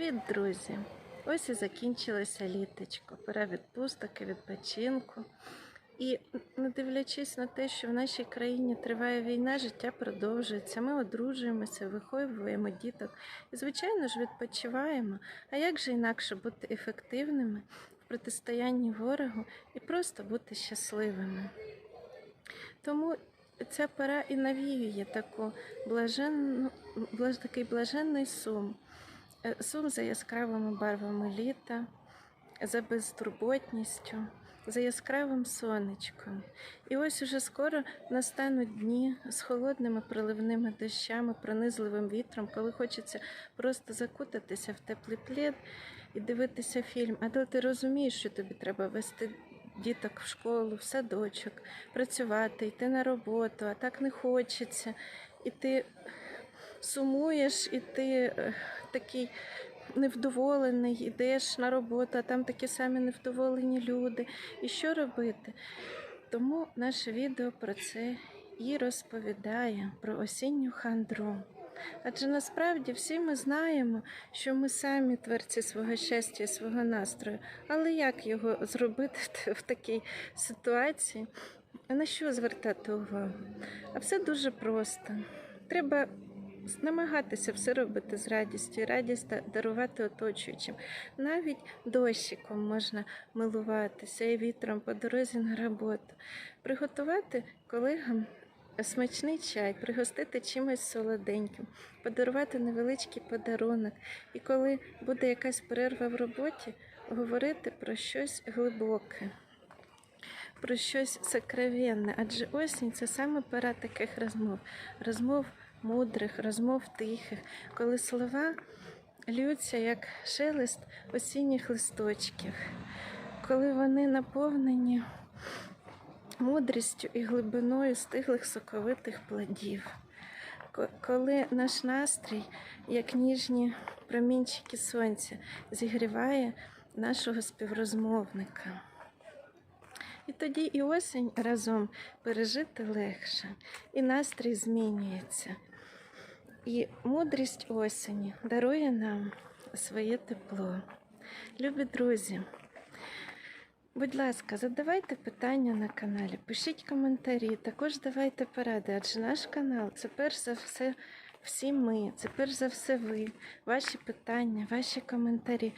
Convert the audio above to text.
Привіт, друзі! Ось і закінчилося літочко, пора відпусток і відпочинку. І не дивлячись на те, що в нашій країні триває війна, життя продовжується. Ми одружуємося, виховуємо діток і, звичайно ж, відпочиваємо. А як же інакше бути ефективними в протистоянні ворогу і просто бути щасливими? Тому ця пора і навіює таку блаженну, такий блаженний сум. Е, Сум за яскравими барвами літа, за безтурботністю, за яскравим сонечком. І ось уже скоро настануть дні з холодними проливними дощами, пронизливим вітром, коли хочеться просто закутатися в теплий плід і дивитися фільм. А коли ти розумієш, що тобі треба вести діток в школу, в садочок, працювати, йти на роботу, а так не хочеться. І ти сумуєш, і ти е, такий невдоволений, йдеш на роботу, а там такі самі невдоволені люди. І що робити? Тому наше відео про це і розповідає про осінню хандру. Адже насправді всі ми знаємо, що ми самі творці свого щастя свого настрою. Але як його зробити в такій ситуації? На що звертати увагу? А все дуже просто. Треба намагатися все робити з радістю і радість дарувати оточуючим. Навіть дощиком можна милуватися і вітром по дорозі на роботу, приготувати колегам смачний чай, пригостити чимось солоденьким, подарувати невеличкий подарунок. І коли буде якась перерва в роботі, говорити про щось глибоке. Про щось сокровенне, адже осінь це саме пора таких розмов, розмов мудрих, розмов тихих, коли слова льються як шелест осінніх листочків, коли вони наповнені мудрістю і глибиною стиглих соковитих плодів, коли наш настрій, як ніжні промінчики сонця, зігріває нашого співрозмовника. І тоді і осінь разом пережити легше, і настрій змінюється. І мудрість осені дарує нам своє тепло. Любі друзі, будь ласка, задавайте питання на каналі, пишіть коментарі, також давайте поради, адже наш канал це перш за все всі ми, це перш за все ви, ваші питання, ваші коментарі.